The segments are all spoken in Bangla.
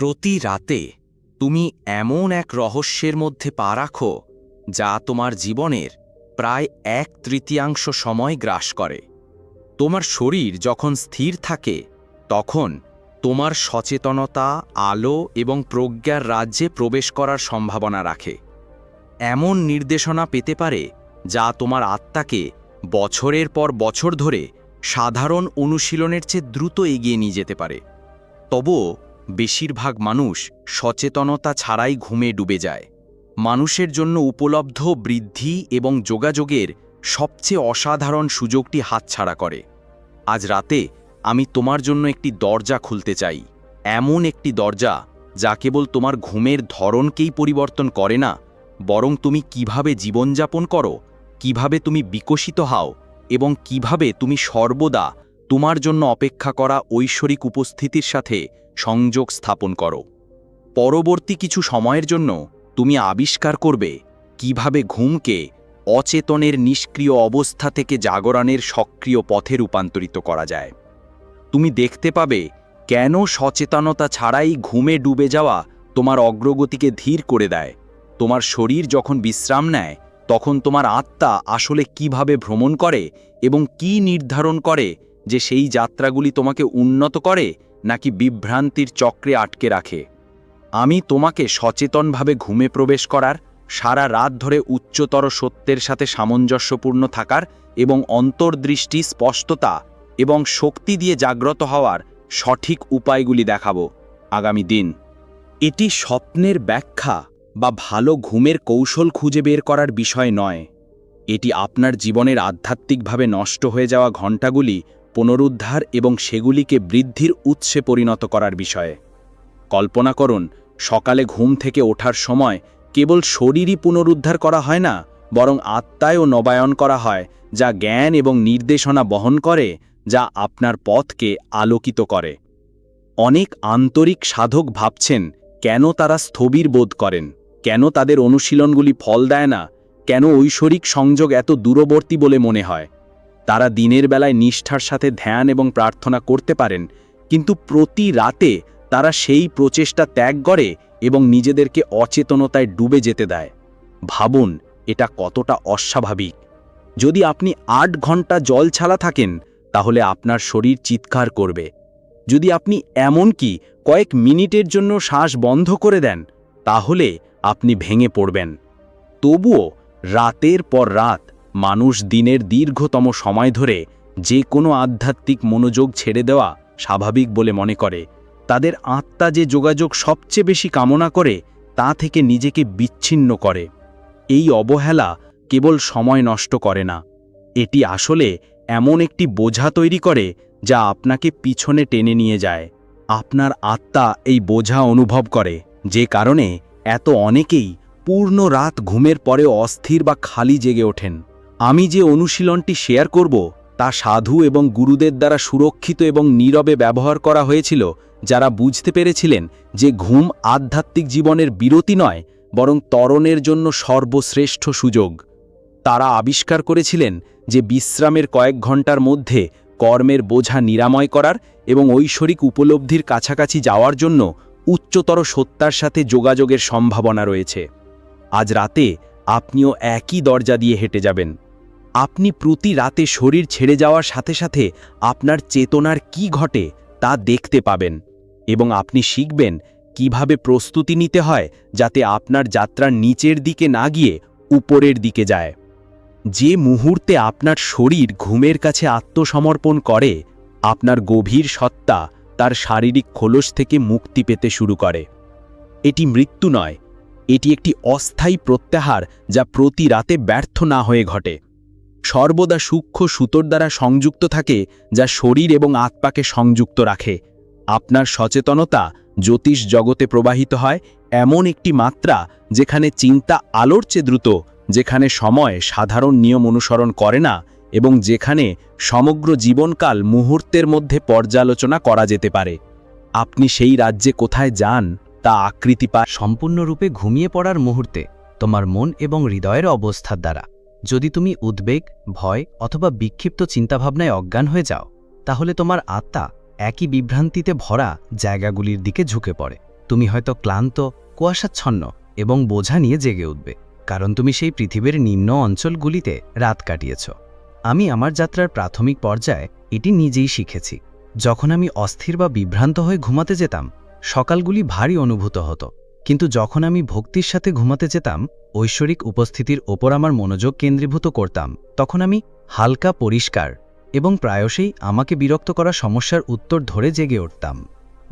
প্রতি রাতে তুমি এমন এক রহস্যের মধ্যে পা রাখো, যা তোমার জীবনের প্রায় এক তৃতীয়াংশ সময় গ্রাস করে। তোমার শরীর যখন স্থির থাকে, তখন তোমার সচেতনতা, আলো এবং প্রজ্ঞার রাজ্যে প্রবেশ করার সম্ভাবনা রাখে। এমন নির্দেশনা পেতে পারে, যা তোমার আত্মাকে বছরের পর বছর ধরে সাধারণ অনুশীলনের চেয়ে দ্রুত এগিয়ে নিয়ে যেতে পারে। তবুও বেশিরভাগ মানুষ সচেতনতা ছাড়াই ঘুমে ডুবে যায়। মানুষের জন্য উপলব্ধ বৃদ্ধি এবং যোগাযোগের সবচেয়ে অসাধারণ সুযোগটি হাতছাড়া করে। আজ রাতে আমি তোমার জন্য একটি দরজা খুলতে চাই। এমন একটি দরজা যা কেবল তোমার ঘুমের ধরনকেই পরিবর্তন করে না, বরং তুমি কীভাবে জীবনযাপন করো, কীভাবে তুমি বিকশিত হও এবং কীভাবে তুমি সর্বদা তোমার জন্য অপেক্ষা করা ঐশ্বরিক উপস্থিতির সাথে সংযোগ স্থাপন করো। পরবর্তী কিছু সময়ের জন্য তুমি আবিষ্কার করবে কীভাবে ঘুমকে অচেতনের নিষ্ক্রিয় অবস্থা থেকে জাগরণের সক্রিয় পথে রূপান্তরিত করা যায়। তুমি দেখতে পাবে কেন সচেতনতা ছাড়াই ঘুমে ডুবে যাওয়া তোমার অগ্রগতিকে ধীর করে দেয়। তোমার শরীর যখন বিশ্রাম নেয়, তখন তোমার আত্মা আসলে কীভাবে ভ্রমণ করে এবং কি নির্ধারণ করে যে সেই যাত্রাগুলি তোমাকে উন্নত করে, নাকি বিভ্রান্তির চক্রে আটকে রাখে। আমি তোমাকে সচেতনভাবে ঘুমে প্রবেশ করার, সারা রাত ধরে উচ্চতর সত্যের সাথে সামঞ্জস্যপূর্ণ থাকার এবং অন্তর্দৃষ্টি, স্পষ্টতা এবং শক্তি দিয়ে জাগ্রত হওয়ার সঠিক উপায়গুলি দেখাব আগামী দিন। এটি স্বপ্নের ব্যাখ্যা বা ভালো ঘুমের কৌশল খুঁজে বের করার বিষয় নয়। এটি আপনার জীবনের আধ্যাত্মিকভাবে নষ্ট হয়ে যাওয়া ঘণ্টাগুলি পুনরুদ্ধার এবং সেগুলিকে বৃদ্ধির উৎসে পরিণত করার বিষয়ে। কল্পনা করুন, সকালে ঘুম থেকে ওঠার সময় কেবল শরীরই পুনরুদ্ধার করা হয় না, বরং আত্মায়ও নবায়ন করা হয়, যা জ্ঞান এবং নির্দেশনা বহন করে, যা আপনার পথকে আলোকিত করে। অনেক আন্তরিক সাধক ভাবছেন, কেন তারা স্থবির বোধ করেন? কেন তাদের অনুশীলনগুলি ফল দেয় না? কেন ঐশ্বরিক সংযোগ এত দূরবর্তী বলে মনে হয়? তারা দিনের বেলায় নিষ্ঠার সাথে ধ্যান এবং প্রার্থনা করতে পারেন, কিন্তু প্রতি রাতে তারা সেই প্রচেষ্টা ত্যাগ করে এবং নিজেদেরকে অচেতনতায় ডুবে যেতে দেয়। ভাবুন, এটা কতটা অস্বাভাবিক। যদি আপনি আট ঘণ্টা জল ছাড়া থাকেন, তাহলে আপনার শরীর চিৎকার করবে। যদি আপনি এমনকি কয়েক মিনিটের জন্য শ্বাস বন্ধ করে দেন, তাহলে আপনি ভেঙে পড়বেন। তবুও রাতের পর রাত মানুষ দিনের দীর্ঘতম সময় ধরে যে কোনো আধ্যাত্মিক মনোযোগ ছেড়ে দেওয়া স্বাভাবিক বলে মনে করে। তাদের আত্মা যে যোগাযোগ সবচেয়ে বেশি কামনা করে, তা থেকে নিজেকে বিচ্ছিন্ন করে। এই অবহেলা কেবল সময় নষ্ট করে না। এটি আসলে এমন একটি বোঝা তৈরি করে, যা আপনাকে পিছনে টেনে নিয়ে যায়। আপনার আত্মা এই বোঝা অনুভব করে, যে কারণে এত অনেকেই পূর্ণ রাত ঘুমের পরে অস্থির বা খালি জেগে ওঠেন। আমি যে অনুশীলনটি শেয়ার করব, তা সাধু এবং গুরুদের দ্বারা সুরক্ষিত এবং নীরবে ব্যবহার করা হয়েছিল, যারা বুঝতে পেরেছিলেন যে ঘুম আধ্যাত্মিক জীবনের বিরতি নয়, বরং তরণের জন্য সর্বশ্রেষ্ঠ সুযোগ। তারা আবিষ্কার করেছিলেন যে বিশ্রামের কয়েক ঘণ্টার মধ্যে কর্মের বোঝা নিরাময় করার এবং ঐশ্বরিক উপলব্ধির কাছাকাছি যাওয়ার জন্য উচ্চতর সত্তার সাথে যোগাযোগের সম্ভাবনা রয়েছে। আজ রাতে আপনিও একই দরজা দিয়ে হেঁটে যাবেন। আপনি প্রতি রাতে শরীর ছেড়ে যাওয়ার সাথে সাথে আপনার চেতনার কি ঘটে তা দেখতে পাবেন এবং আপনি শিখবেন কীভাবে প্রস্তুতি নিতে হয় যাতে আপনার যাত্রার নিচের দিকে না গিয়ে উপরের দিকে যায়। যে মুহূর্তে আপনার শরীর ঘুমের কাছে আত্মসমর্পণ করে, আপনার গভীর সত্তা তার শারীরিক খোলস থেকে মুক্তি পেতে শুরু করে। এটি মৃত্যু নয়, এটি একটি অস্থায়ী প্রত্যাহার যা প্রতি রাতে ব্যর্থ না হয়ে ঘটে। সর্বদা সূক্ষ্ম সুতোর দ্বারা সংযুক্ত থাকে, যা শরীর এবং আত্মাকে সংযুক্ত রাখে। আপনার সচেতনতা জ্যোতিষ জগতে প্রবাহিত হয়, এমন একটি মাত্রা যেখানে চিন্তা আলোর চেয়ে দ্রুত, যেখানে সময় সাধারণ নিয়ম অনুসরণ করে না, এবং যেখানে সমগ্র জীবনকাল মুহূর্তের মধ্যে পর্যালোচনা করা যেতে পারে। আপনি সেই রাজ্যে কোথায় যান, তা আকৃতি পায় সম্পূর্ণরূপে ঘুমিয়ে পড়ার মুহূর্তে, তোমার মন এবং হৃদয়ের অবস্থার দ্বারা। যদি তুমি উদ্বেগ, ভয় অথবা বিক্ষিপ্ত চিন্তাভাবনায় অজ্ঞান হয়ে যাও, তাহলে তোমার আত্মা একই বিভ্রান্তিতে ভরা জায়গাগুলির দিকে ঝুঁকে পড়ে। তুমি হয়তো ক্লান্ত, কুয়াশাচ্ছন্ন এবং বোঝা নিয়ে জেগে উঠবে, কারণ তুমি সেই পৃথিবীর নিম্ন অঞ্চলগুলিতে রাত কাটিয়েছ। আমি আমার যাত্রার প্রাথমিক পর্যায়ে এটি নিজেই শিখেছি। যখন আমি অস্থির বা বিভ্রান্ত হয়ে ঘুমাতে যেতাম, সকালগুলি ভারী অনুভূত হতো। কিন্তু যখন আমি ভক্তির সাথে ঘুমাতে যেতাম, ঐশ্বরিক উপস্থিতির ওপর আমার মনোযোগ কেন্দ্রীভূত করতাম, তখন আমি হালকা পরিষ্কার এবং প্রায়শই আমাকে বিরক্ত করা সমস্যার উত্তর ধরে জেগে উঠতাম।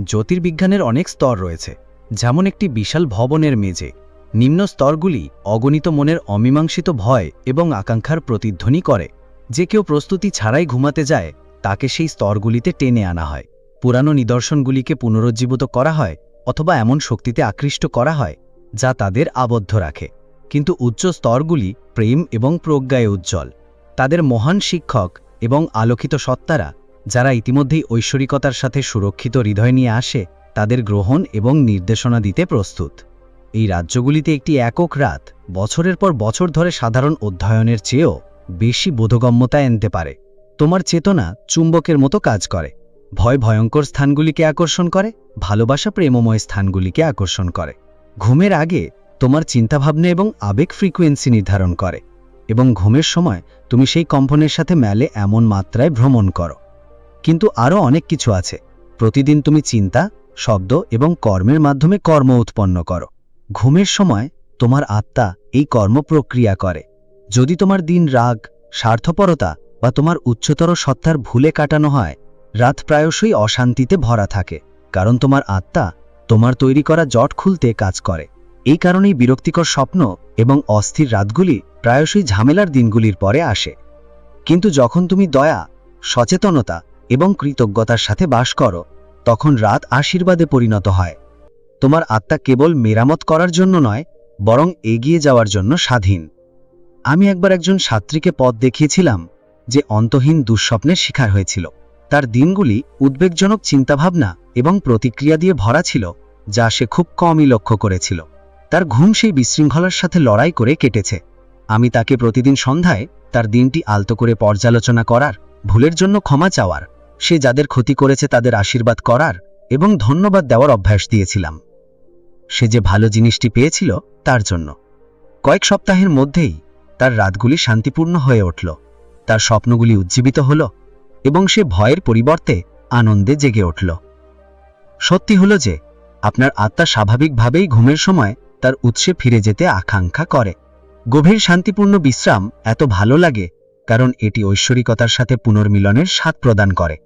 জ্যোতির্বিজ্ঞানের অনেক স্তর রয়েছে, যেমন একটি বিশাল ভবনের মেঝে। নিম্ন স্তরগুলি অগণিত মনের অমীমাংসিত ভয় এবং আকাঙ্ক্ষার প্রতিধ্বনি করে। যে কেউ প্রস্তুতি ছাড়াই ঘুমাতে যায়, তাকে সেই স্তরগুলিতে টেনে আনা হয়। পুরানো নিদর্শনগুলিকে পুনরুজ্জীবিত করা হয় অথবা এমন শক্তিতে আকৃষ্ট করা হয়, যা তাদের আবদ্ধ রাখে। কিন্তু উচ্চ স্তরগুলি প্রেম এবং প্রজ্ঞায় উজ্জ্বল। তাদের মহান শিক্ষক এবং আলোকিত সত্তারা, যারা ইতিমধ্যেই ঐশ্বরিকতার সাথে সুরক্ষিত হৃদয় নিয়ে আসে, তাদের গ্রহণ এবং নির্দেশনা দিতে প্রস্তুত। এই রাজ্যগুলিতে একটি একক রাত, বছরের পর বছর ধরে সাধারণ অধ্যয়নের চেয়েও বেশি বোধগম্যতা এনতে পারে। তোমার চেতনা চুম্বকের মতো কাজ করে। ভয় ভয়ঙ্কর স্থানগুলিকে আকর্ষণ করে, ভালোবাসা প্রেমময় স্থানগুলিকে আকর্ষণ করে। ঘুমের আগে তোমার চিন্তাভাবনা এবং আবেগ ফ্রিকোয়েন্সি নির্ধারণ করে এবং ঘুমের সময় তুমি সেই কম্পনের সাথে মেলে এমন মাত্রায় ভ্রমণ করো। কিন্তু আরও অনেক কিছু আছে। প্রতিদিন তুমি চিন্তা, শব্দ এবং কর্মের মাধ্যমে কর্ম উৎপন্ন করো। ঘুমের সময় তোমার আত্মা এই কর্ম প্রক্রিয়া করে। যদি তোমার দিন রাগ, স্বার্থপরতা বা তোমার উচ্চতর সত্তার ভুলে কাটানো হয় রাত প্রায়শই অশান্তিতে ভরা থাকে, কারণ তোমার আত্মা তোমার তৈরি করা জট খুলতে কাজ করে। এই কারণেই বিরক্তিকর স্বপ্ন এবং অস্থির রাতগুলি প্রায়শই ঝামেলার দিনগুলির পরে আসে। কিন্তু যখন তুমি দয়া, সচেতনতা এবং কৃতজ্ঞতার সাথে বাস করো, তখন রাত আশীর্বাদে পরিণত হয়। তোমার আত্মা কেবল মেরামত করার জন্য নয়, বরং এগিয়ে যাওয়ার জন্য স্বাধীন। আমি একবার একজন ছাত্রীকে পথ দেখিয়েছিলাম যে অন্তহীন দুঃস্বপ্নের শিকার হয়েছিল। তার দিনগুলি উদ্বেগজনক চিন্তাভাবনা এবং প্রতিক্রিয়া দিয়ে ভরা ছিল, যা সে খুব কমই লক্ষ্য করেছিল। তার ঘুম সেই বিশৃঙ্খলার সাথে লড়াই করে কেটেছে। আমি তাকে প্রতিদিন সন্ধ্যায় তার দিনটি আলতো করে পর্যালোচনা করার, ভুলের জন্য ক্ষমা চাওয়ার, সে যাদের ক্ষতি করেছে তাদের আশীর্বাদ করার এবং ধন্যবাদ দেওয়ার অভ্যাস দিয়েছিলাম। সে যে ভালো জিনিসটি পেয়েছিল তার জন্য। কয়েক সপ্তাহের মধ্যেই তার রাতগুলি শান্তিপূর্ণ হয়ে উঠল। তার স্বপ্নগুলি উজ্জীবিত হল। এবং সে ভয়ের পরিবর্তে আনন্দে জেগে উঠল। সত্যি হল যে, আপনার আত্মা স্বাভাবিকভাবেই ঘুমের সময় তার উৎসে ফিরে যেতে আকাঙ্ক্ষা করে। গভীর শান্তিপূর্ণ বিশ্রাম এত ভালো লাগে, কারণ এটি ঐশ্বরিকতার সাথে পুনর্মিলনের স্বাদ প্রদান করে।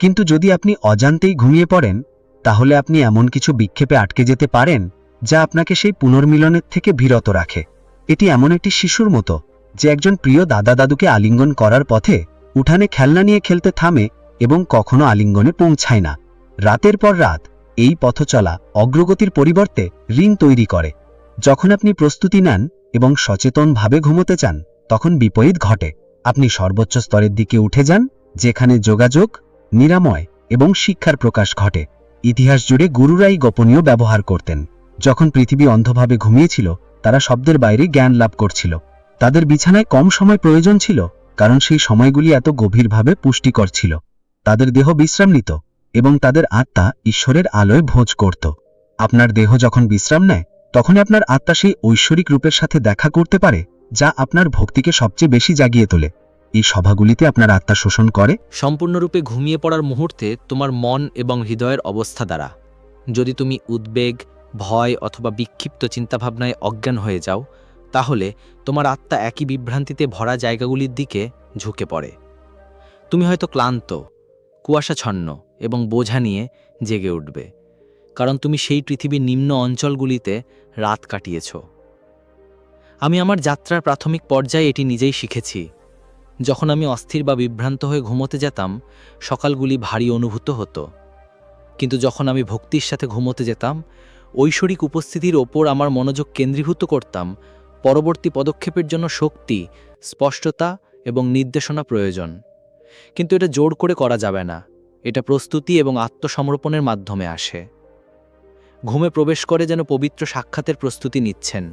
কিন্তু যদি আপনি অজান্তেই ঘুমিয়ে পড়েন, তাহলে আপনি এমন কিছু বিক্ষেপে আটকে যেতে পারেন, যা আপনাকে সেই পুনর্মিলনের থেকে বিরত রাখে। এটি এমন একটি শিশুর মতো, যে একজন প্রিয় দাদা দাদুকে আলিঙ্গন করার পথে উঠানে খেলনা নিয়ে খেলতে থামে এবং কখনো আলিঙ্গনে পৌঁছায় না। রাতের পর রাত এই পথ চলা অগ্রগতির পরিবর্তে ঋণ তৈরি করে। যখন আপনি প্রস্তুতি নেন এবং সচেতনভাবে ঘুমোতে চান তখন বিপরীত ঘটে। আপনি সর্বোচ্চ স্তরের দিকে উঠে যান, যেখানে যোগাযোগ, নিরাময় এবং শিক্ষার প্রকাশ ঘটে। ইতিহাস জুড়ে গুরুরাই গোপনীয় ব্যবহার করতেন। যখন পৃথিবী অন্ধভাবে ঘুমিয়েছিল, তারা শব্দের বাইরে জ্ঞান লাভ করছিল। তাদের বিছানায় কম সময় প্রয়োজন ছিল কারণ সেই সময়গুলি এত গভীরভাবে পুষ্টিকর ছিল। তাদের দেহ বিশ্রাম নিত এবং তাদের আত্মা ঈশ্বরের আলোয় ভোজ করত। আপনার দেহ যখন বিশ্রাম নেয় তখন আপনার আত্মা সেই ঐশ্বরিক রূপের সাথে দেখা করতে পারে, যা আপনার ভক্তিকে সবচেয়ে বেশি জাগিয়ে তোলে। এই সভাগুলিতে আপনার আত্মা শোষণ করে। সম্পূর্ণরূপে ঘুমিয়ে পড়ার মুহূর্তে তোমার মন এবং হৃদয়ের অবস্থা দ্বারা। যদি তুমি উদ্বেগ, ভয় অথবা বিক্ষিপ্ত চিন্তাভাবনায় অজ্ঞান হয়ে যাও তাহলে তোমার আত্মা একই বিভ্রান্তিতে ভরা জায়গাগুলির দিকে ঝুঁকে পড়ে। তুমি হয়তো ক্লান্ত কুয়াশাছন্ন এবং বোঝা নিয়ে জেগে উঠবে, কারণ তুমি সেই পৃথিবীর নিম্ন অঞ্চলগুলিতে রাত কাটিয়েছ। আমি আমার যাত্রার প্রাথমিক পর্যায়ে এটি নিজেই শিখেছি। যখন আমি অস্থির বা বিভ্রান্ত হয়ে ঘুমোতে যেতাম, সকালগুলি ভারী অনুভূত হতো। কিন্তু যখন আমি ভক্তির সাথে ঘুমোতে যেতাম, ঐশ্বরিক উপস্থিতির ওপর আমার মনোযোগ কেন্দ্রীভূত করতাম পরবর্তী পদক্ষেপের জন্য শক্তি, স্পষ্টতা এবং নির্দেশনা প্রয়োজন। কিন্তু এটা জোর করে করা যাবে না। এটা প্রস্তুতি এবং আত্মসমর্পণের মাধ্যমে আসে। ঘুমে প্রবেশ করে যেন পবিত্র সাক্ষাতের প্রস্তুতি নিচ্ছেন।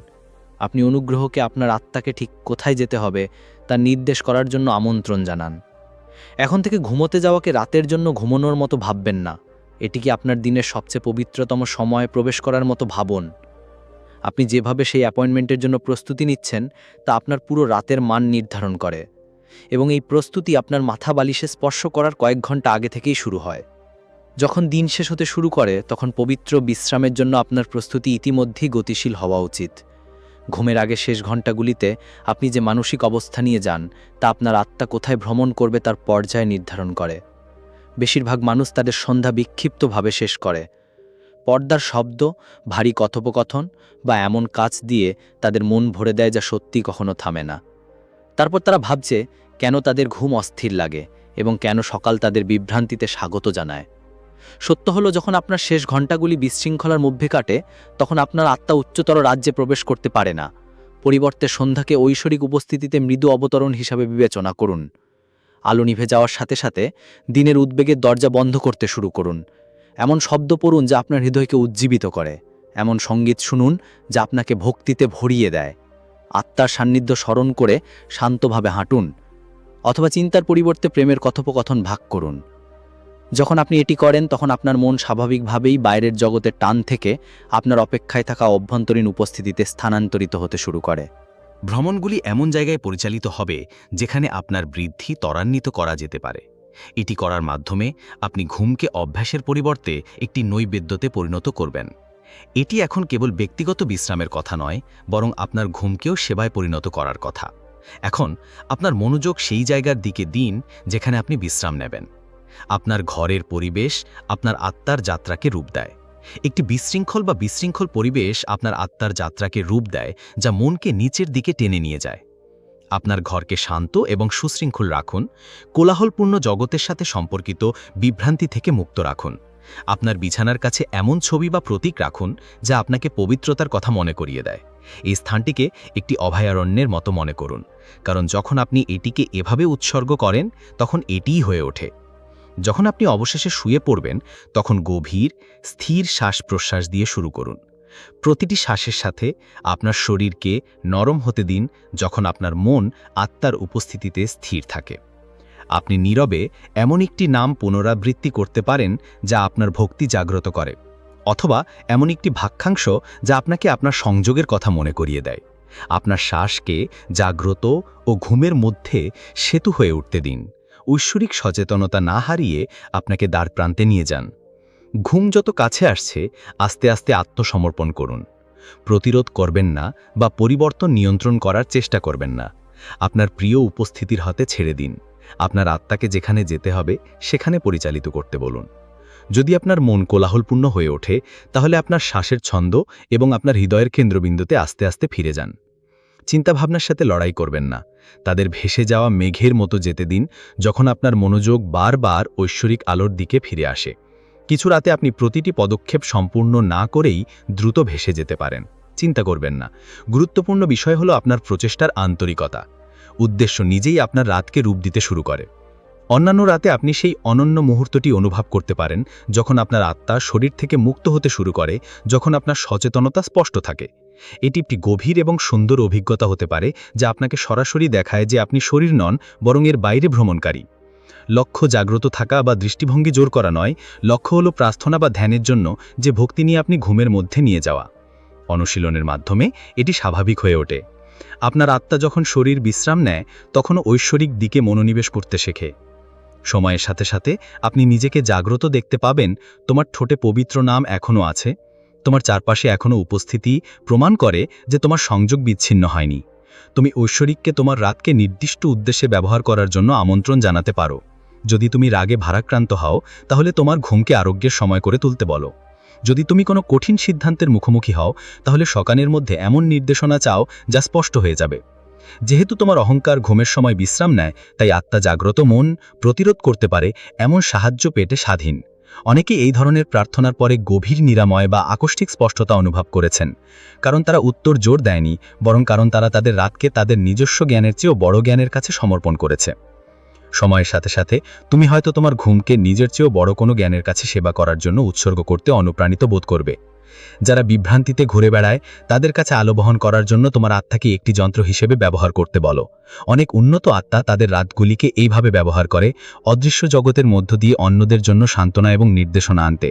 আপনি অনুগ্রহকে আপনার আত্মাকে ঠিক কোথায় যেতে হবে, তা নির্দেশ করার জন্য আমন্ত্রণ জানান। এখন থেকে ঘুমোতে যাওয়াকে রাতের জন্য ঘুমানোর মতো ভাববেন না। এটি কি আপনার দিনের সবচেয়ে পবিত্রতম সময়ে প্রবেশ করার মতো ভাবুন? আপনি যেভাবে সেই অ্যাপয়েন্টমেন্টের জন্য প্রস্তুতি নিচ্ছেন, তা আপনার পুরো রাতের মান নির্ধারণ করে এবং এই প্রস্তুতি আপনার মাথা বালিশে স্পর্শ করার কয়েক ঘণ্টা আগে থেকেই শুরু হয়। যখন দিন শেষ হতে শুরু করে, তখন পবিত্র বিশ্রামের জন্য আপনার প্রস্তুতি ইতিমধ্যেই গতিশীল হওয়া উচিত। ঘুমের আগে শেষ ঘন্টাগুলিতে আপনি যে মানসিক অবস্থা নিয়ে যান, তা আপনার আত্মা কোথায় ভ্রমণ করবে তার পর্যায় নির্ধারণ করে। বেশিরভাগ মানুষ তাদের সন্ধ্যা বিক্ষিপ্তভাবে শেষ করে। পর্দার শব্দ, ভারী কথোপকথন বা এমন কাজ দিয়ে তাদের মন ভরে দেয় যা সত্যি কখনো থামে না। তারপর তারা ভাবছে, কেন তাদের ঘুম অস্থির লাগে এবং কেন সকাল তাদের বিভ্রান্তিতে স্বাগত জানায়। সত্য হলো, যখন আপনার শেষ ঘণ্টাগুলি বিশৃঙ্খলার মধ্যে কাটে, তখন আপনার আত্মা উচ্চতর রাজ্যে প্রবেশ করতে পারে না। পরিবর্তে সন্ধ্যাকে ঐশ্বরিক উপস্থিতিতে মৃদু অবতরণ হিসাবে বিবেচনা করুন। আলো নিভে যাওয়ার সাথে সাথে দিনের উদ্বেগের দরজা বন্ধ করতে শুরু করুন। এমন শব্দ পড়ুন যা আপনার হৃদয়কে উজ্জীবিত করে, এমন সংগীত শুনুন যা আপনাকে ভক্তিতে ভরিয়ে দেয়। আত্মার সান্নিধ্য স্মরণ করে শান্তভাবে হাঁটুন, অথবা চিন্তার পরিবর্তে প্রেমের কথোপকথন ভাগ করুন। যখন আপনি এটি করেন, তখন আপনার মন স্বাভাবিকভাবেই বাইরের জগতের টান থেকে আপনার অপেক্ষায় থাকা অভ্যন্তরীণ উপস্থিতিতে স্থানান্তরিত হতে শুরু করে। ভ্রমণগুলি এমন জায়গায় পরিচালিত হবে যেখানে আপনার বৃদ্ধি ত্বরান্বিত করা যেতে পারে। এটি করার মাধ্যমে আপনি ঘুমকে অভ্যাসের পরিবর্তে একটি নৈবেদ্যতে পরিণত করবেন। এটি এখন কেবল ব্যক্তিগত বিশ্রামের কথা নয়, বরং আপনার ঘুমকেও সেবায় পরিণত করার কথা। এখন, আপনার মনোযোগ সেই জায়গার দিকে দিন যেখানে আপনি বিশ্রাম নেবেন। আপনার ঘরের পরিবেশ আপনার আত্মার যাত্রাকে রূপ দেয়। একটি বিশৃঙ্খল বা বিশৃঙ্খল পরিবেশ আপনার আত্মার যাত্রাকে রূপ দেয়, যা মনকে নিচের দিকে টেনে নিয়ে যায়। আপনার ঘরকে শান্ত এবং সুশৃঙ্খল রাখুন, কোলাহলপূর্ণ জগতের সাথে সম্পর্কিত বিভ্রান্তি থেকে মুক্ত রাখুন। আপনার বিছানার কাছে এমন ছবি বা প্রতীক রাখুন, যা আপনাকে পবিত্রতার কথা মনে করিয়ে দেয়। এই স্থানটিকে একটি অভয়ারণ্যের মতো মনে করুন, কারণ যখন আপনি এটিকে এভাবে উৎসর্গ করেন, তখন এটিই হয়ে ওঠে। যখন আপনি অবশেষে শুয়ে পড়বেন, তখন গভীর, স্থির শ্বাস প্রশ্বাস দিয়ে শুরু করুন। প্রতিটি শ্বাসের সাথে আপনার শরীরকে নরম হতে দিন যখন আপনার মন আত্মার উপস্থিতিতে স্থির থাকে। আপনি নীরবে এমন একটি নাম পুনরাবৃত্তি করতে পারেন যা আপনার ভক্তি জাগ্রত করে, অথবা এমন একটি ভাক্ষাংশ যা আপনাকে আপনার সংযোগের কথা মনে করিয়ে দেয়। আপনার শ্বাসকে জাগ্রত ও ঘুমের মধ্যে সেতু হয়ে উঠতে দিন। ঐশ্বরিক সচেতনতা না হারিয়ে আপনাকে দ্বার প্রান্তে নিয়ে যান। ঘুম যত কাছে আসছে, আস্তে আস্তে আত্মসমর্পণ করুন। প্রতিরোধ করবেন না বা পরিবর্তন নিয়ন্ত্রণ করার চেষ্টা করবেন না। আপনার প্রিয় উপস্থিতির হাতে ছেড়ে দিন। আপনার আত্মাকে যেখানে যেতে হবে, সেখানে পরিচালিত করতে বলুন। যদি আপনার মন কোলাহলপূর্ণ হয়ে ওঠে, তাহলে আপনার শ্বাসের ছন্দ এবং আপনার হৃদয়ের কেন্দ্রবিন্দুতে আস্তে আস্তে ফিরে যান। চিন্তাভাবনার সাথে লড়াই করবেন না। তাদের ভেসে যাওয়া মেঘের মতো যেতে দিন, যখন আপনার মনোযোগ বারবার ঐশ্বরিক আলোর দিকে ফিরে আসে। কিছু রাতে আপনি প্রতিটি পদক্ষেপ সম্পূর্ণ না করেই দ্রুত ভেসে যেতে পারেন। চিন্তা করবেন না। গুরুত্বপূর্ণ বিষয় হলো আপনার প্রচেষ্টার আন্তরিকতা। উদ্দেশ্য নিজেই আপনার রাতকে রূপ দিতে শুরু করে। অন্যান্য রাতে আপনি সেই অনন্য মুহূর্তটি অনুভব করতে পারেন যখন আপনার আত্মা শরীর থেকে মুক্ত হতে শুরু করে, যখন আপনার সচেতনতা স্পষ্ট থাকে। এটি একটি গভীর এবং সুন্দর অভিজ্ঞতা হতে পারে যা আপনাকে সরাসরি দেখায় যে আপনি শরীর নন, বরং এর বাইরে ভ্রমণকারী। লক্ষ্য জাগ্রত থাকা বা দৃষ্টিভঙ্গি জোর করা নয়, লক্ষ্য হলো প্রার্থনা বা ধ্যানের জন্য যে ভক্তি নিয়ে আপনি ঘুমের মধ্যে নিয়ে যাওয়া। অনুশীলনের মাধ্যমে এটি স্বাভাবিক হয়ে ওঠে। আপনার আত্মা যখন শরীর বিশ্রাম নেয়, তখন ঐশ্বরিক দিকে মনোনিবেশ করতে শেখে। সময়ের সাথে সাথে আপনি নিজেকে জাগ্রত দেখতে পাবেন, তোমার ঠোঁটে পবিত্র নাম এখনও আছে, তোমার চারপাশে এখনও উপস্থিতি প্রমাণ করে যে তোমার সংযোগ বিচ্ছিন্ন হয়নি। তুমি ঐশ্বরিককে তোমার রাতকে নির্দিষ্ট উদ্দেশ্যে ব্যবহার করার জন্য আমন্ত্রণ জানাতে পারো। যদি তুমি রাগে ভারাক্রান্ত হও, তাহলে তোমার ঘুমকে আরোগ্যের সময় করে তুলতে বলো। যদি তুমি কোনো কঠিন সিদ্ধান্তের মুখোমুখি হও, তাহলে সকানের মধ্যে এমন নির্দেশনা চাও যা স্পষ্ট হয়ে যাবে। যেহেতু তোমার অহংকার ঘুমের সময় বিশ্রাম নেয়, তাই আত্মা জাগ্রত মন, প্রতিরোধ করতে পারে, এমন সাহায্য পেটে স্বাধীন। অনেকে এই ধরনের প্রার্থনার পরে গভীর নিরাময় বা আকস্মিক স্পষ্টতা অনুভব করেছেন, কারণ তারা উত্তর জোর দেয়নি, বরং কারণ তারা তাদের রাতকে তাদের নিজস্ব জ্ঞানের চেয়েও বড় জ্ঞানের কাছে সমর্পণ করেছে। সময়ের সাথে সাথে তুমি হয়তো তোমার ঘুমকে নিজের চেয়েও বড় কোনো জ্ঞানের কাছে সেবা করার জন্য উৎসর্গ করতে অনুপ্রাণিত বোধ করবে। যারা বিভ্রান্তিতে ঘুরে বেড়ায়, তাদের কাছে আলো বহন করার জন্য তোমার আত্মাকে একটি যন্ত্র হিসেবে ব্যবহার করতে বলো। অনেক উন্নত আত্মা তাদের রাতগুলিকে এইভাবে ব্যবহার করে, অদৃশ্য জগতের মধ্য দিয়ে অন্যদের জন্য সান্ত্বনা এবং নির্দেশনা আনতে।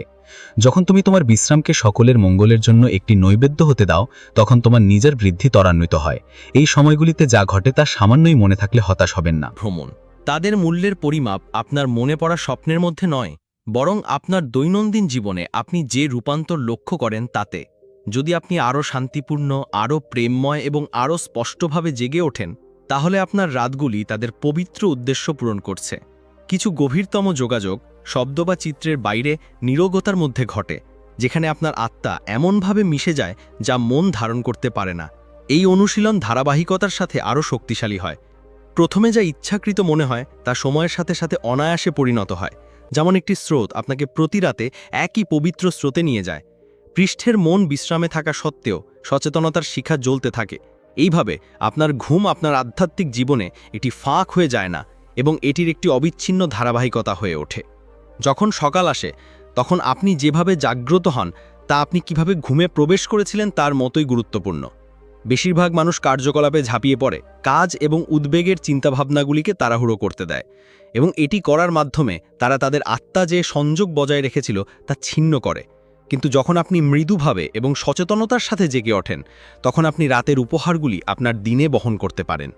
যখন তুমি তোমার বিশ্রামকে সকলের মঙ্গলের জন্য একটি নৈবেদ্য হতে দাও, তখন তোমার নিজের বৃদ্ধি ত্বরান্বিত হয়। এই সময়গুলিতে যা ঘটে তা সামান্যই মনে থাকলে হতাশ হবেন না। ভ্রমণ তাদের মূল্যের পরিমাপ আপনার মনে পড়া স্বপ্নের মধ্যে নয়, বরং আপনার দৈনন্দিন জীবনে আপনি যে রূপান্তর লক্ষ্য করেন তাতে। যদি আপনি আরও শান্তিপূর্ণ, আরও প্রেমময় এবং আরও স্পষ্টভাবে জেগে ওঠেন, তাহলে আপনার রাতগুলি তাদের পবিত্র উদ্দেশ্য পূরণ করছে। কিছু গভীরতম যোগাযোগ, শব্দ বা চিত্রের বাইরে নিরোগতার মধ্যে ঘটে, যেখানে আপনার আত্মা এমনভাবে মিশে যায় যা মন ধারণ করতে পারে না। এই অনুশীলন ধারাবাহিকতার সাথে আরও শক্তিশালী হয়। প্রথমে যা ইচ্ছাকৃত মনে হয়, তা সময়ের সাথে সাথে অনায়াসে পরিণত হয়। যেমন একটি স্রোত আপনাকে প্রতি রাতে একই পবিত্র স্রোতে নিয়ে যায়। পৃষ্ঠের মন বিশ্রামে থাকা সত্ত্বেও সচেতনতার শিখা জ্বলতে থাকে। এইভাবে আপনার ঘুম আপনার আধ্যাত্মিক জীবনে এটি ফাঁক হয়ে যায় না এবং এটির একটি অবিচ্ছিন্ন ধারাবাহিকতা হয়ে ওঠে। যখন সকাল আসে, তখন আপনি যেভাবে জাগ্রত হন, তা আপনি কীভাবে ঘুমে প্রবেশ করেছিলেন তার মতোই গুরুত্বপূর্ণ। বেশিরভাগ মানুষ কার্যকলাপে ঝাঁপিয়ে পড়ে, কাজ এবং উদ্বেগের চিন্তাভাবনাগুলিকে তাড়াহুড়ো করতে দেয় এবং এটি করার মাধ্যমে তারা তাদের আত্মা যে সংযোগ বজায় রেখেছিল তা ছিন্ন করে। কিন্তু যখন আপনি মৃদুভাবে এবং সচেতনতার সাথে জেগে ওঠেন, তখন আপনি রাতের উপহারগুলি আপনার দিনে বহন করতে পারেন।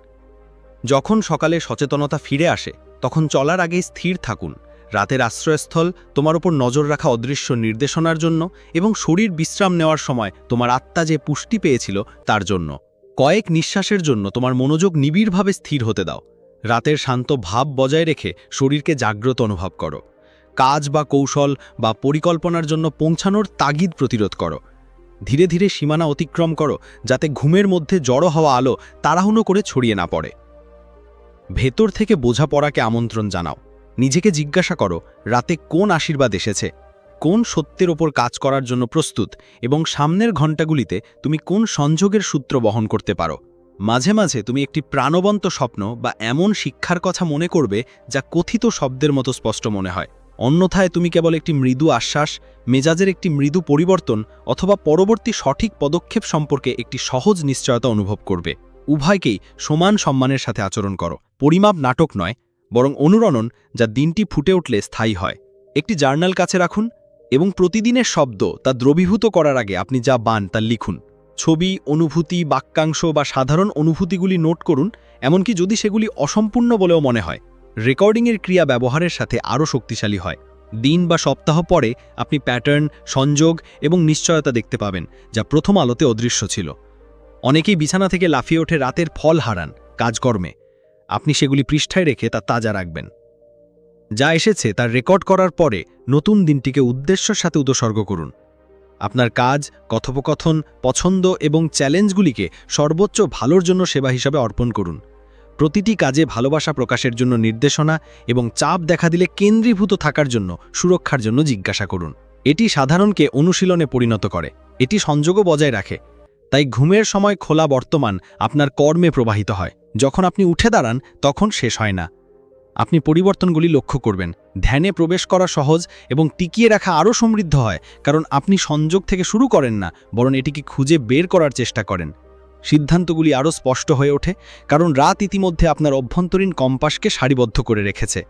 যখন সকালে সচেতনতা ফিরে আসে, তখন চলার আগেই স্থির থাকুন। রাতের আশ্রয়স্থল, তোমার উপর নজর রাখা অদৃশ্য নির্দেশনার জন্য এবং শরীর বিশ্রাম নেওয়ার সময় তোমার আত্মা যে পুষ্টি পেয়েছিল তার জন্য। কয়েক নিঃশ্বাসের জন্য তোমার মনোযোগ নিবিড়ভাবে স্থির হতে দাও। রাতের শান্ত ভাব বজায় রেখে শরীরকে জাগ্রত অনুভব করো। কাজ বা কৌশল বা পরিকল্পনার জন্য পৌঁছানোর তাগিদ প্রতিরোধ করো। ধীরে ধীরে সীমানা অতিক্রম করো, যাতে ঘুমের মধ্যে জড়ো হওয়া আলো তাড়াহুনো করে ছড়িয়ে না পড়ে। ভেতর থেকে বোঝাপড়াকে আমন্ত্রণ জানাও। নিজেকে জিজ্ঞাসা করো, রাতে কোন আশীর্বাদ এসেছে? কোন সত্যের ওপর কাজ করার জন্য প্রস্তুত? এবং সামনের ঘণ্টাগুলিতে তুমি কোন সংযোগের সূত্র বহন করতে পারো? মাঝে মাঝে তুমি একটি প্রাণবন্ত স্বপ্ন বা এমন শিক্ষার কথা মনে করবে যা কথিত শব্দের মতো স্পষ্ট মনে হয়। অন্যথায় তুমি কেবল একটি মৃদু আশ্বাস, মেজাজের একটি মৃদু পরিবর্তন অথবা পরবর্তী সঠিক পদক্ষেপ সম্পর্কে একটি সহজ নিশ্চয়তা অনুভব করবে। উভয়কেই সমান সম্মানের সাথে আচরণ করো। পরিমাপ নাটক নয় বরং অনুরণন যা দিনটি ফুটে উঠলে স্থায়ী হয়। একটি জার্নাল কাছে রাখুন এবং প্রতিদিনের শব্দ তা দ্রবীভূত করার আগে আপনি যা বান তা লিখুন। ছবি, অনুভূতি, বাক্যাংশ বা সাধারণ অনুভূতিগুলি নোট করুন, এমনকি যদি সেগুলি অসম্পূর্ণ বলেও মনে হয়। রেকর্ডিংয়ের ক্রিয়া ব্যবহারের সাথে আরও শক্তিশালী হয়। দিন বা সপ্তাহ পরে আপনি প্যাটার্ন, সংযোগ এবং নিশ্চয়তা দেখতে পাবেন, যা প্রথম আলোতে অদৃশ্য ছিল। অনেকেই বিছানা থেকে লাফিয়ে ওঠে রাতের ফল হারান, কাজকর্মে। আপনি সেগুলি পৃষ্ঠায় রেখে তা তাজা রাখবেন। যা এসেছে তার রেকর্ড করার পরে নতুন দিনটিকে উদ্দেশ্যর সাথে উদসর্গ করুন। আপনার কাজ, কথোপকথন, পছন্দ এবং চ্যালেঞ্জগুলিকে সর্বোচ্চ ভালোর জন্য সেবা হিসাবে অর্পণ করুন। প্রতিটি কাজে ভালোবাসা প্রকাশের জন্য নির্দেশনা এবং চাপ দেখা দিলে কেন্দ্রীভূত থাকার জন্য, সুরক্ষার জন্য জিজ্ঞাসা করুন। এটি সাধারণকে অনুশীলনে পরিণত করে। এটি সংযোগও বজায় রাখে। তাই ঘুমের সময় খোলা বর্তমান আপনার কর্মে প্রবাহিত হয়। যখন আপনি উঠে দাঁড়ান, তখন শেষ হয় না। আপনি পরিবর্তনগুলি লক্ষ্য করবেন। ধ্যানে প্রবেশ করা সহজ এবং টিকিয়ে রাখা আরও সমৃদ্ধ হয়, কারণ আপনি সংযোগ থেকে শুরু করেন না, বরং এটিকে খুঁজে বের করার চেষ্টা করেন। সিদ্ধান্তগুলি আরও স্পষ্ট হয়ে ওঠে, কারণ রাত ইতিমধ্যে আপনার অভ্যন্তরীণ কম্পাসকে সারিবদ্ধ করে রেখেছে।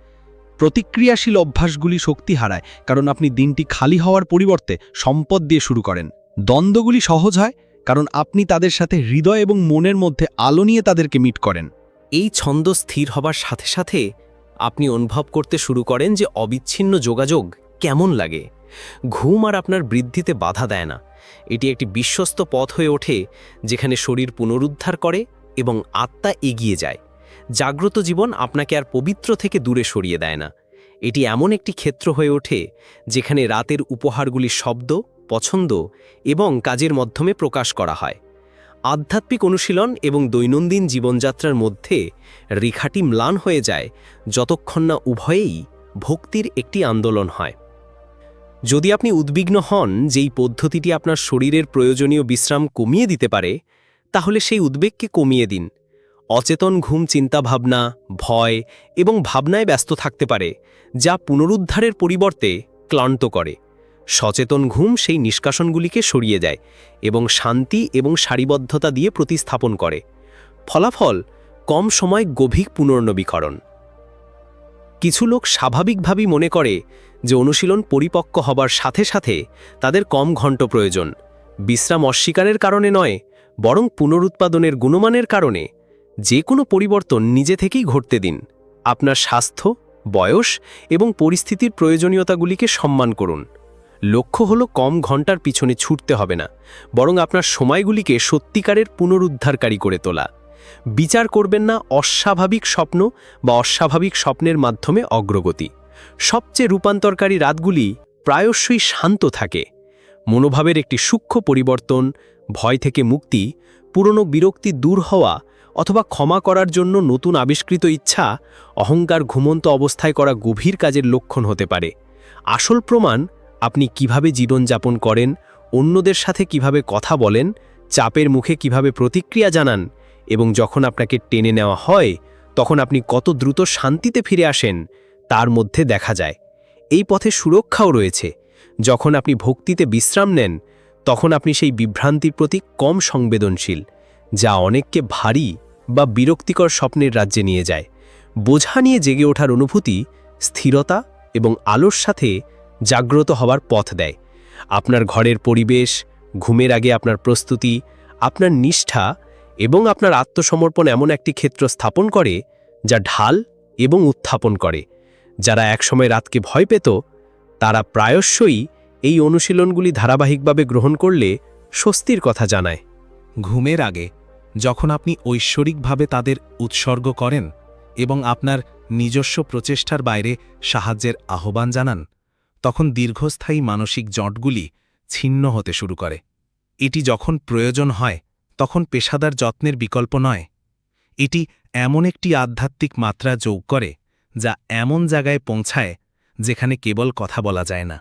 প্রতিক্রিয়াশীল অভ্যাসগুলি শক্তি হারায়, কারণ আপনি দিনটি খালি হওয়ার পরিবর্তে সম্পদ দিয়ে শুরু করেন। দ্বন্দ্বগুলি সহজ হয় কারণ আপনি তাদের সাথে হৃদয় এবং মনের মধ্যে আলো নিয়ে তাদেরকে মিট করেন। এই ছন্দ স্থির হবার সাথে সাথে আপনি অনুভব করতে শুরু করেন যে অবিচ্ছিন্ন যোগাযোগ কেমন লাগে। ঘুম আর আপনার বৃদ্ধিতে বাধা দেয় না। এটি একটি বিশ্বস্ত পথ হয়ে ওঠে যেখানে শরীর পুনরুদ্ধার করে এবং আত্মা এগিয়ে যায়। জাগ্রত জীবন আপনাকে আর পবিত্র থেকে দূরে সরিয়ে দেয় না। এটি এমন একটি ক্ষেত্র হয়ে ওঠে যেখানে রাতের উপহারগুলি শব্দ পছন্দ এবং কাজের মাধ্যমে প্রকাশ করা হয়। আধ্যাত্মিক অনুশীলন এবং দৈনন্দিন জীবনযাত্রার মধ্যে রেখাটি ম্লান হয়ে যায় যতক্ষণ না উভয়েই ভক্তির একটি আন্দোলন হয়। যদি আপনি উদ্বিগ্ন হন যে এই পদ্ধতিটি আপনার শরীরের প্রয়োজনীয় বিশ্রাম কমিয়ে দিতে পারে, তাহলে সেই উদ্বেগকে কমিয়ে দিন। অচেতন ঘুম চিন্তাভাবনা, ভয় এবং ভাবনায় ব্যস্ত থাকতে পারে, যা পুনরুদ্ধারের পরিবর্তে ক্লান্ত করে। সচেতন ঘুম সেই নিষ্কাশনগুলিকে সরিয়ে দেয় এবং শান্তি এবং সারিবদ্ধতা দিয়ে প্রতিস্থাপন করে। ফলাফল, কম সময় গভীর পুনর্নবীকরণ। কিছু লোক স্বাভাবিকভাবেই মনে করে যে অনুশীলন পরিপক্ক হবার সাথে সাথে তাদের কম ঘণ্ট প্রয়োজন। বিশ্রাম অস্বীকারের কারণে নয়, বরং পুনরুৎপাদনের গুণমানের কারণে। যে কোনো পরিবর্তন নিজে থেকেই ঘটতে দিন। আপনার স্বাস্থ্য, বয়স এবং পরিস্থিতির প্রয়োজনীয়তাগুলিকে সম্মান করুন। লক্ষ্য হলো কম ঘণ্টার পিছনে ছুটতে হবে না, বরং আপনার সময়গুলিকে সত্যিকারের পুনরুদ্ধারকারী করে তোলা। বিচার করবেন না অস্বাভাবিক স্বপ্ন বা অস্বাভাবিক স্বপ্নের মাধ্যমে অগ্রগতি। সবচেয়ে রূপান্তরকারী রাতগুলি প্রায়শই শান্ত থাকে। মনোভাবের একটি সূক্ষ্ম পরিবর্তন, ভয় থেকে মুক্তি, পুরনো বিরক্তি দূর হওয়া অথবা ক্ষমা করার জন্য নতুন আবিষ্কৃত ইচ্ছা, অহংকার ঘুমন্ত অবস্থায় করা গভীর কাজের লক্ষণ হতে পারে। আসল প্রমাণ আপনি কীভাবে জীবনযাপন করেন, অন্যদের সাথে কীভাবে কথা বলেন, চাপের মুখে কীভাবে প্রতিক্রিয়া জানান এবং যখন আপনাকে টেনে নেওয়া হয়, তখন আপনি কত দ্রুত শান্তিতে ফিরে আসেন, তার মধ্যে দেখা যায়। এই পথে সুরক্ষাও রয়েছে। যখন আপনি ভক্তিতে বিশ্রাম নেন, তখন আপনি সেই বিভ্রান্তির প্রতি কম সংবেদনশীল, যা অনেককে ভারী বা বিরক্তিকর স্বপ্নের রাজ্যে নিয়ে যায়। বোঝা নিয়ে জেগে ওঠার অনুভূতি, স্থিরতা এবং আলোর সাথে জাগ্রত হওয়ার পথ দেয়। আপনার ঘরের পরিবেশ, ঘুমের আগে আপনার প্রস্তুতি, আপনার নিষ্ঠা এবং আপনার আত্মসমর্পণ এমন একটি ক্ষেত্র স্থাপন করে যা ঢাল এবং উত্থাপন করে। যারা একসময় রাতকে ভয় পেত, তারা প্রায়শই এই অনুশীলনগুলি ধারাবাহিকভাবে গ্রহণ করলে স্বস্তির কথা জানায়। ঘুমের আগে, যখন আপনি ঐশ্বরিকভাবে তাদের উৎসর্গ করেন এবং আপনার নিজস্ব প্রচেষ্টার বাইরে সাহায্যের আহ্বান জানান তখন দীর্ঘস্থায়ী মানসিক জটগুলি ছিন্ন হতে শুরু করে। এটি যখন প্রয়োজন হয়, তখন পেশাদার যত্নের বিকল্প নয়। এটি এমন একটি আধ্যাত্মিক মাত্রা যোগ করে, যা এমন জায়গায় পৌঁছায় যেখানে কেবল কথা বলা যায় না।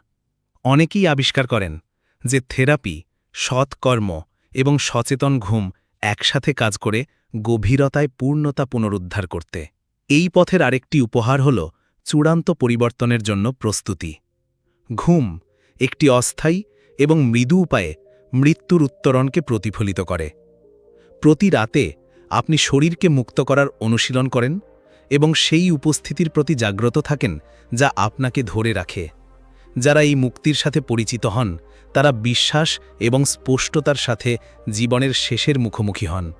অনেকেই আবিষ্কার করেন যে থেরাপি সৎকর্ম এবং সচেতন ঘুম একসাথে কাজ করে গভীরতায় পূর্ণতা পুনরুদ্ধার করতে। এই পথের আরেকটি উপহার হল চূড়ান্ত পরিবর্তনের জন্য প্রস্তুতি। ঘুম, একটি অস্থায়ী এবং মৃদু উপায়ে মৃত্যুর উত্তরণকে প্রতিফলিত করে। প্রতি রাতে আপনি শরীরকে মুক্ত করার অনুশীলন করেন এবং সেই উপস্থিতির প্রতি জাগ্রত থাকেন যা আপনাকে ধরে রাখে। যারা এই মুক্তির সাথে পরিচিত হন, তারা বিশ্বাস এবং স্পষ্টতার সাথে জীবনের শেষের মুখোমুখি হন।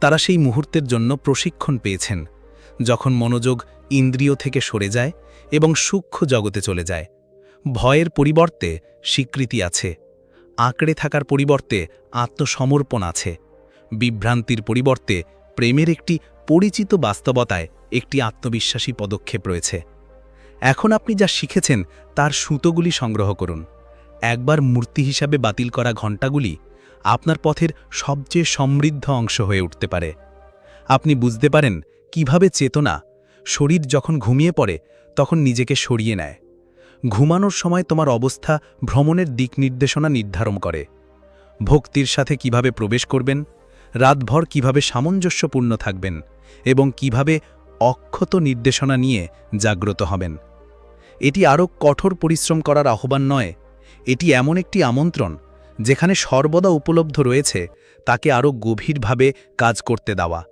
তারা সেই মুহূর্তের জন্য প্রশিক্ষণ পেয়েছেন, যখন মনোযোগ ইন্দ্রিয় থেকে সরে যায় এবং সূক্ষ্ম জগতে চলে যায়। ভয়ের পরিবর্তে স্বীকৃতি আছে। আঁকড়ে থাকার পরিবর্তে আত্মসমর্পণ আছে। বিভ্রান্তির পরিবর্তে প্রেমের একটি পরিচিত বাস্তবতায় একটি আত্মবিশ্বাসী পদক্ষেপ রয়েছে। এখন আপনি যা শিখেছেন তার সুতোগুলি সংগ্রহ করুন। একবার মূর্তি হিসাবে বাতিল করা ঘণ্টাগুলি আপনার পথের সবচেয়ে সমৃদ্ধ অংশ হয়ে উঠতে পারে। আপনি বুঝতে পারেন কীভাবে চেতনা শরীর যখন ঘুমিয়ে পড়ে তখন নিজেকে সরিয়ে নেয়। ঘুমানোর সময় তোমার অবস্থা ভ্রমণের দিক নির্দেশনা নির্ধারণ করে। ভক্তির সাথে কীভাবে প্রবেশ করবেন? রাতভর কীভাবে সামঞ্জস্যপূর্ণ থাকবেন? এবং কীভাবে অক্ষত নির্দেশনা নিয়ে জাগ্রত হবেন? এটি আরও কঠোর পরিশ্রম করার আহ্বান নয়। এটি এমন একটি আমন্ত্রণ, যেখানে সর্বদা উপলব্ধ রয়েছে, তাকে আরও গভীরভাবে কাজ করতে দেওয়া।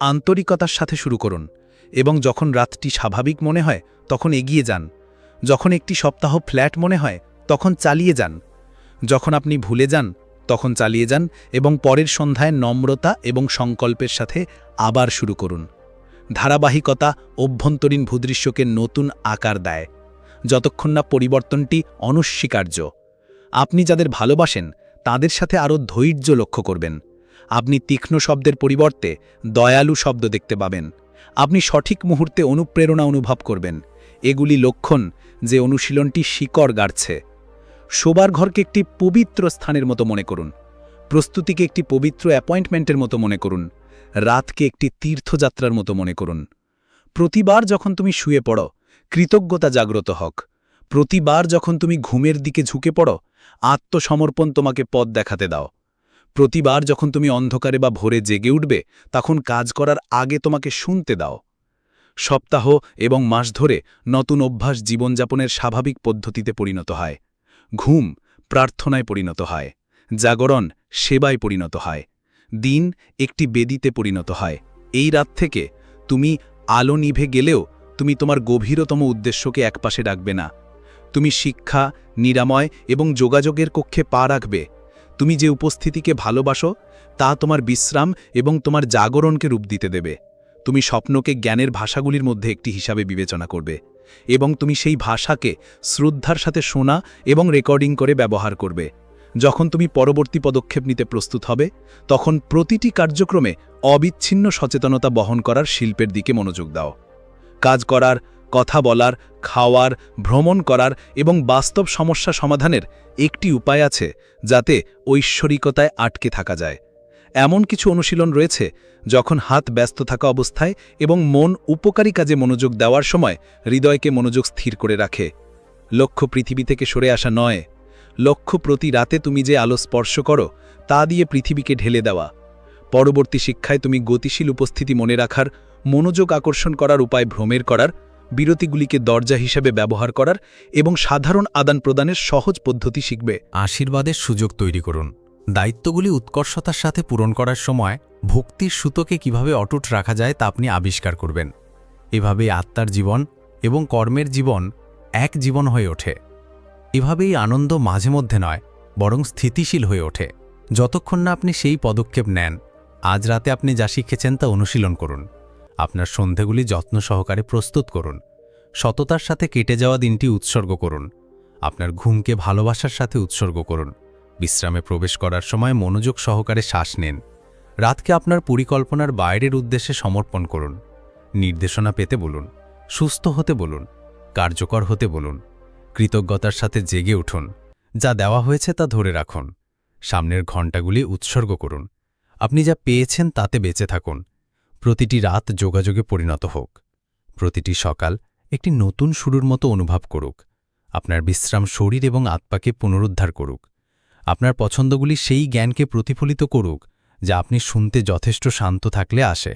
আন্তরিকতার সাথে শুরু করুন, এবং যখন রাতটি স্বাভাবিক মনে হয়, তখন এগিয়ে যান। যখন একটি সপ্তাহ ফ্ল্যাট মনে হয়, তখন চালিয়ে যান। যখন আপনি ভুলে যান, তখন চালিয়ে যান এবং পরের সন্ধ্যায় নম্রতা এবং সংকল্পের সাথে আবার শুরু করুন। ধারাবাহিকতা অভ্যন্তরীণ ভূদৃশ্যকে নতুন আকার দেয়। যতক্ষণ না পরিবর্তনটি অনস্বীকার্য। আপনি যাদের ভালোবাসেন, তাদের সাথে আরও ধৈর্য লক্ষ্য করবেন। আপনি তীক্ষ্ণ শব্দের পরিবর্তে দয়ালু শব্দ দেখতে পাবেন। আপনি সঠিক মুহূর্তে অনুপ্রেরণা অনুভব করবেন। এগুলি লক্ষণ যে অনুশীলনটি শিকড় গাড়ছে। শোবার ঘরকে একটি পবিত্র স্থানের মতো মনে করুন। প্রস্তুতিকে একটি পবিত্র অ্যাপয়েন্টমেন্টের মতো মনে করুন। রাতকে একটি তীর্থযাত্রার মতো মনে করুন। প্রতিবার যখন তুমি শুয়ে পড়ো, কৃতজ্ঞতা জাগ্রত হক। প্রতিবার যখন তুমি ঘুমের দিকে ঝুঁকে পড়ো, আত্মসমর্পণ তোমাকে পথ দেখাতে দাও। প্রতিবার যখন তুমি অন্ধকারে বা ভোরে জেগে উঠবে, তখন কাজ করার আগে তোমাকে শুনতে দাও। সপ্তাহ এবং মাস ধরে নতুন অভ্যাস জীবনযাপনের স্বাভাবিক পদ্ধতিতে পরিণত হয়। ঘুম প্রার্থনায় পরিণত হয়। জাগরণ সেবায় পরিণত হয়। দিন একটি বেদিতে পরিণত হয়। এই রাত থেকে তুমি আলো নিভে গেলেও তুমি তোমার গভীরতম উদ্দেশ্যকে একপাশে রাখবে না। তুমি শিক্ষা, নিরাময় এবং যোগাযোগের কক্ষে পা রাখবে। তুমি যে উপস্থিতিকে ভালোবাসো, তা তোমার বিশ্রাম এবং তোমার জাগরণকে রূপ দিতে দেবে। তুমি স্বপ্নকে জ্ঞানের ভাষাগুলির মধ্যে একটি হিসাবে বিবেচনা করবে এবং তুমি সেই ভাষাকে শ্রদ্ধার সাথে শোনা এবং রেকর্ডিং করে ব্যবহার করবে। যখন তুমি পরবর্তী পদক্ষেপ নিতে প্রস্তুত হবে, তখন প্রতিটি কার্যক্রমে অবিচ্ছিন্ন সচেতনতা বহন করার শিল্পের দিকে মনোযোগ দাও। কাজ করার, কথা বলার, খাওয়ার, ভ্রমণ করার এবং বাস্তব সমস্যা সমাধানের একটি উপায় আছে যাতে ঐশ্বরিকতায় আটকে থাকা যায়। এমন কিছু অনুশীলন রয়েছে যখন হাত ব্যস্ত থাকা অবস্থায় এবং মন উপকারী কাজে মনোযোগ দেওয়ার সময় হৃদয়কে মনোযোগ স্থির করে রাখে। লক্ষ্য পৃথিবী থেকে সরে আসা নয়। লক্ষ্য প্রতি রাতে তুমি যে আলো স্পর্শ করো, তা দিয়ে পৃথিবীকে ঢেলে দেওয়া। পরবর্তী শিক্ষায় তুমি গতিশীল উপস্থিতি মনে রাখার, মনোযোগ আকর্ষণ করার উপায় ভ্রমের করার, বিরতিগুলিকে দরজা হিসেবে ব্যবহার করার এবং সাধারণ আদান প্রদানের সহজ পদ্ধতি শিখবে। আশীর্বাদের সুযোগ তৈরি করুন। দায়িত্বগুলি উৎকর্ষতার সাথে পূরণ করার সময় ভক্তির সুতোকে কীভাবে অটুট রাখা যায় তা আপনি আবিষ্কার করবেন। এভাবেই আত্মার জীবন এবং কর্মের জীবন এক জীবন হয়ে ওঠে। এভাবেই আনন্দ মাঝে মধ্যে নয়, বরং স্থিতিশীল হয়ে ওঠে। যতক্ষণ না আপনি সেই পদক্ষেপ নেন, আজ রাতে আপনি যা শিখেছেন তা অনুশীলন করুন। আপনার সন্ধেগুলি যত্ন সহকারে প্রস্তুত করুন। সততার সাথে কেটে যাওয়া দিনটি উৎসর্গ করুন। আপনার ঘুমকে ভালোবাসার সাথে উৎসর্গ করুন। বিশ্রামে প্রবেশ করার সময় মনোযোগ সহকারে শ্বাস নেন। রাতকে আপনার পরিকল্পনার বাইরের উদ্দেশ্যে সমর্পণ করুন। নির্দেশনা পেতে বলুন, সুস্থ হতে বলুন, কার্যকর হতে বলুন, কৃতজ্ঞতার সাথে জেগে উঠুন, যা দেওয়া হয়েছে তা ধরে রাখুন, সামনের ঘণ্টাগুলি উৎসর্গ করুন, আপনি যা পেয়েছেন তাতে বেঁচে থাকুন, প্রতিটি রাত যোগাযোগে পরিণত হোক, প্রতিটি সকাল একটি নতুন শুরুর মতো অনুভব করুক, আপনার বিশ্রাম শরীর এবং আত্মাকে পুনরুদ্ধার করুক। আপনার পছন্দগুলি সেই জ্ঞানকে প্রতিফলিত করুক, যা আপনি শুনতে যথেষ্ট শান্ত থাকলে আসে,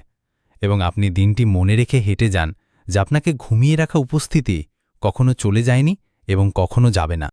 এবং আপনি দিনটি মনে রেখে হেঁটে যান, যা আপনাকে ঘুমিয়ে রাখা উপস্থিতি কখনো চলে যায়নি এবং কখনো যাবে না।